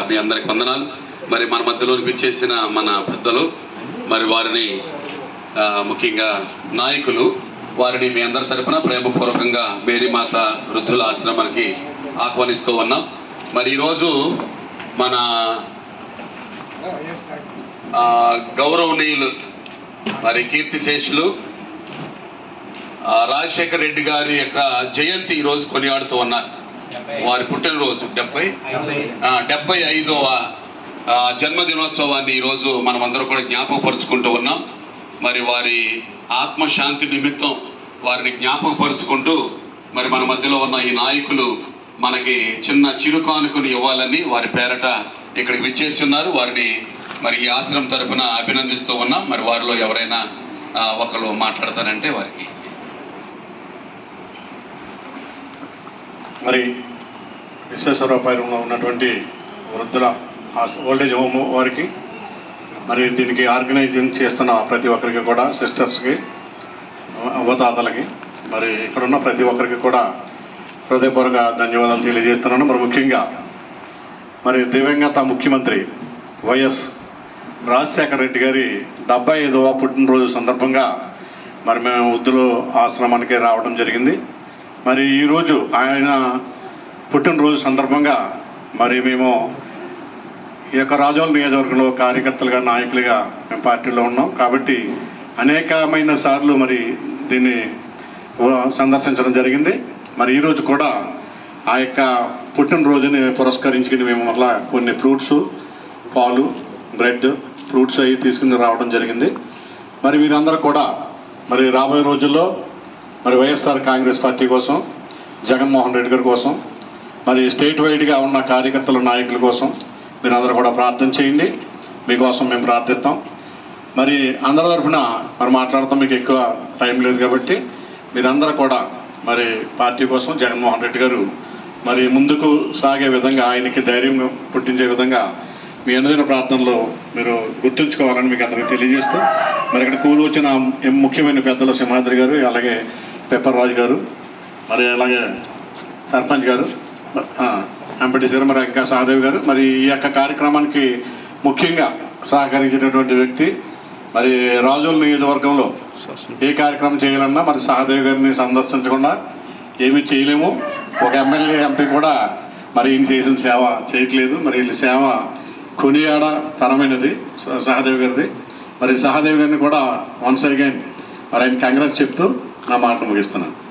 మీ అందరికి వందనాలు. మరి మన మధ్యలోనికి వచ్చేసిన మన పెద్దలు మరి వారిని ముఖ్యంగా నాయకులు వారిని మీ అందరి తరపున ప్రేమపూర్వకంగా మేరీమాత వృద్ధుల ఆశ్రమానికి ఆహ్వానిస్తూ ఉన్నాం. మరి ఈరోజు మన ఆ, గౌరవనీయులు మరి కీర్తిశేషులు రాజశేఖర్ రెడ్డి గారి యొక్క జయంతి ఈరోజు కొనియాడుతూ ఉన్నారు. వారి పుట్టినరోజు డెబ్బై? డెబ్బై ఐదవ జన్మదినోత్సవాన్ని ఈరోజు మనం అందరూ కూడా జ్ఞాపకపరుచుకుంటూ ఉన్నాం. మరి వారి ఆత్మశాంతి నిమిత్తం వారిని జ్ఞాపకపరుచుకుంటూ మరి మన మధ్యలో ఉన్న ఈ నాయకులు మనకి చిన్న చిరుకానుకను ఇవ్వాలని వారి పేరట ఇక్కడికి విచ్చేసి ఉన్నారు. వారిని మరి ఈ ఆశ్రమం తరపున అభినందిస్తూ ఉన్నాం. మరి వారిలో ఎవరైనా ఒకరు మాట్లాడతారంటే వారికి మరి విశ్వేశ్వరపాలెంలో ఉన్నటువంటి వృద్ధుల ఓల్డేజ్ హోమ్ వారికి మరి దీనికి ఆర్గనైజింగ్ చేస్తున్న ప్రతి ఒక్కరికి కూడా సిస్టర్స్కి అవ్వతాతలకి మరి ఇక్కడున్న ప్రతి ఒక్కరికి కూడా హృదయపూర్వక ధన్యవాదాలు తెలియజేస్తున్నాను. మరి ముఖ్యంగా మరి దివంగత ముఖ్యమంత్రి వైఎస్ రాజశేఖర రెడ్డి గారి డెబ్బై ఐదవ పుట్టినరోజు సందర్భంగా మరి మేము వృద్ధులు ఆశ్రమానికి రావడం జరిగింది. మరి ఈరోజు ఆయన పుట్టినరోజు సందర్భంగా మరి మేము ఈ యొక్క రాజోల నియోజకవర్గంలో కార్యకర్తలుగా నాయకులుగా మేము పార్టీలో ఉన్నాం. కాబట్టి అనేకమైన సార్లు మరి దీన్ని సందర్శించడం జరిగింది. మరి ఈరోజు కూడా ఆ యొక్క పుట్టినరోజుని పురస్కరించుకుని మేము మళ్ళా కొన్ని ఫ్రూట్స్ పాలు బ్రెడ్ ఫ్రూట్స్ అవి తీసుకుని రావడం జరిగింది. మరి మీరందరూ కూడా మరి రాబోయే రోజుల్లో మరి వైఎస్ఆర్ కాంగ్రెస్ పార్టీ కోసం జగన్మోహన్ రెడ్డి గారి కోసం మరి స్టేట్ వైడ్గా ఉన్న కార్యకర్తల నాయకుల కోసం మీరందరూ కూడా ప్రార్థన చేయండి. మీకోసం మేము ప్రార్థిస్తాం. మరి అందరి తరఫున మరి మాట్లాడతాం మీకు ఎక్కువ టైం లేదు కాబట్టి. మీరందరూ కూడా మరి పార్టీ కోసం జగన్మోహన్ రెడ్డి గారు మరి ముందుకు సాగే విధంగా ఆయనకి ధైర్యం పుట్టించే విధంగా మీ అనుదిన ప్రార్థనలో మీరు గుర్తుంచుకోవాలని మీకు అందరికీ తెలియజేస్తూ మరి ఇక్కడ కూలి వచ్చిన ముఖ్యమైన పెద్దలు సింహాద్రి గారు అలాగే పెప్పర్ రాజు గారు మరి అలాగే సర్పంచ్ గారు ఎంపీటీసీ గారు మరి ఇంకా సహదేవ్ గారు మరి ఈ యొక్క కార్యక్రమానికి ముఖ్యంగా సహకరించినటువంటి వ్యక్తి మరి రాజుల నియోజకవర్గంలో ఏ కార్యక్రమం చేయాలన్నా మరి సహదేవ్ గారిని సందర్శించకుండా ఏమీ చేయలేము. ఒక ఎమ్మెల్యే ఎంపీ కూడా మరి ఈయన చేసిన సేవ చేయట్లేదు. మరి వీళ్ళ సేవ కొనియాడ తరమైనది స- సహదేవ్ గారిది. మరి సహదేవ్ గారిని కూడా వన్స్ అగైన్ మరి ఆయన కాంగ్రెస్ చెప్తూ నా మాట ముగిస్తున్నాను.